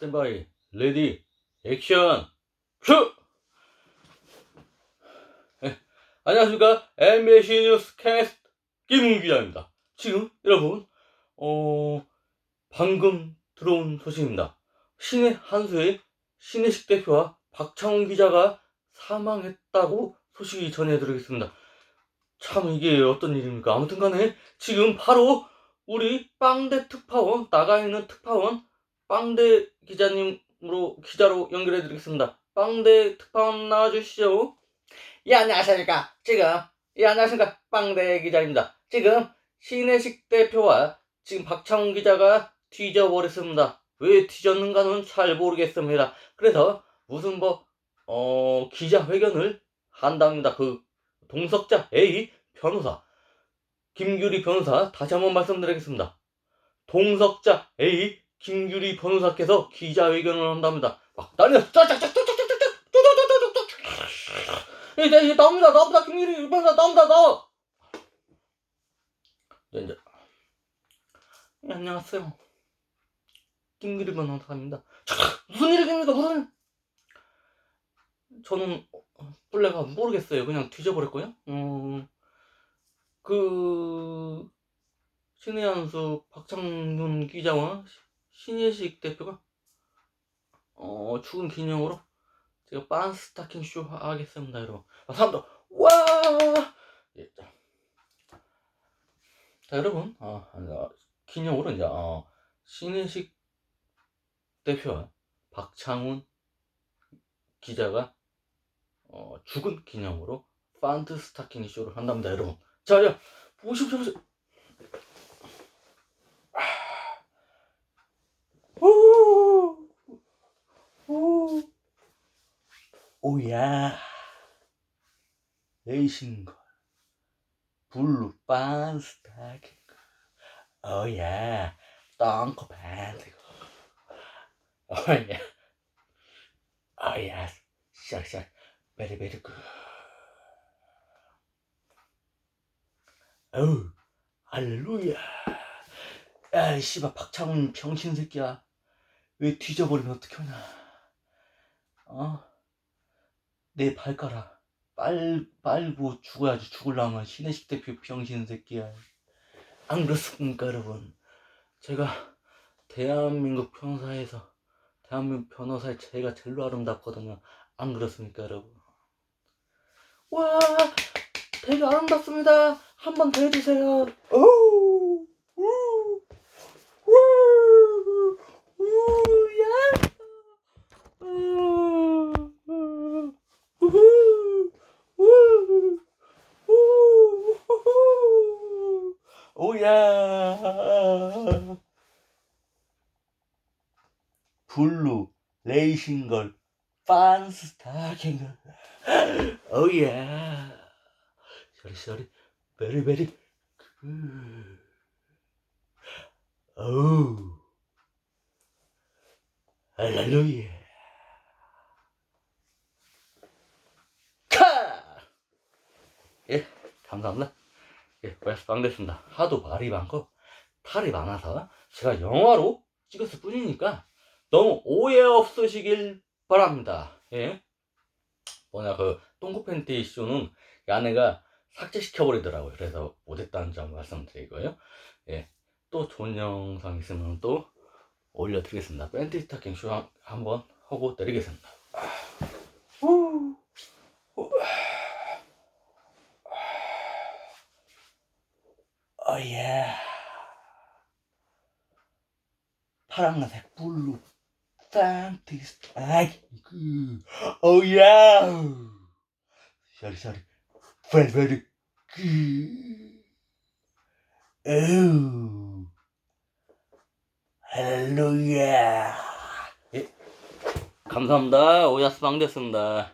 스탠바이 레디 액션 큐 안녕하십니까. MBC 뉴스 캐스트 김웅 기자입니다. 지금 여러분 어 방금 들어온 소식입니다. 신의 한수의 신의식 대표와 박창훈 기자가 사망했다고 소식이 전해드리겠습니다. 참 이게 어떤 일입니까? 아무튼 간에 지금 바로 우리 빵대 특파원 나가 있는 특파원 빵대 기자님으로 기자로 연결해 드리겠습니다. 빵대 특파원 나와주시죠. 예 안녕하십니까 지금 예 안녕하십니까 빵대 기자입니다. 지금 신혜식 대표와 지금 박창훈 기자가 뒤져버렸습니다. 왜 뒤졌는가는 잘 모르겠습니다. 그래서 무슨 뭐 어, 기자회견을 한답니다. 그 동석자 A 변호사 김규리 변호사 다시 한번 말씀드리겠습니다. 동석자 A 김규리 변호사께서 기자회견을 한답니다. 막 난리가 쫙쫙쫙쫙쫙쫙쫙쫙쫙쫙쫙쫙 이제 이제 나옵니다 나옵니다 김규리 변호사 나옵니다 나와 이제 이제 안녕하세요 김규리 변호사입니다 무슨 일입니까 무슨 저는 원래가 모르겠어요 그냥 뒤져버렸고요 음, 그 신의 한수 박창윤 기자와 신예식 대표가 어, 죽은 기념으로 제가 빤 스타킹 쇼 하겠습니다, 여러분. 아, 사람들 와! 예, 자. 자, 여러분, 아, 아, 기념으로 이제 어, 신혜식 대표와 박창훈 기자가 어, 죽은 기념으로 판트 스타킹 쇼를 한답니다, 여러분. 자, 야, 보십시오, 오, 오야, 레이싱걸, 블루 반 스타킹, 오야, 덩커 밴드, 오야, 오야, 샥샥, 베리 베리 굿. 어우, 할렐루야. 야, 이 씨발 박창훈 병신 새끼야. 왜 뒤져버리면 어떡하냐. 어? 내 발가락 빨 빨고 죽어야지 죽을라면 신혜식 대표 병신 새끼야. 안 그렇습니까, 여러분? 제가 대한민국 변호사에서 대한민국 변호사에 제가 제일로 아름답거든요. 안 그렇습니까, 여러분? 와, 되게 아름답습니다. 한 번 더 해주세요. 오, 우, 우, 우, 야. 우, 우, 우후, 우, 우, 우후. 오야. 블루, 레이싱걸, 판스타킹걸. 오야. 셔리 셔리 베리 베리 그 어우 할렐루야 카! 예 감사합니다 예 오야스빵 됐습니다 하도 말이 많고 탈이 많아서 제가 영화로 찍었을 뿐이니까 너무 오해 없으시길 바랍니다 예 뭐냐 그 똥꼬 팬티 쇼는 아내가 삭제시켜 버리더라고요. 그래서 못했다는 점 말씀드리고요. 예. 또 좋은 영상 있으면 또 올려드리겠습니다. 팬티 스타킹 쇼 한- 한번 하고 내리겠습니다. 어 예. 파란색 블루 팬티 스타킹. 오야. 샤리 샤리. very very good. 오, 할렐루야. 예, 감사합니다. 오야스 방 됐습니다.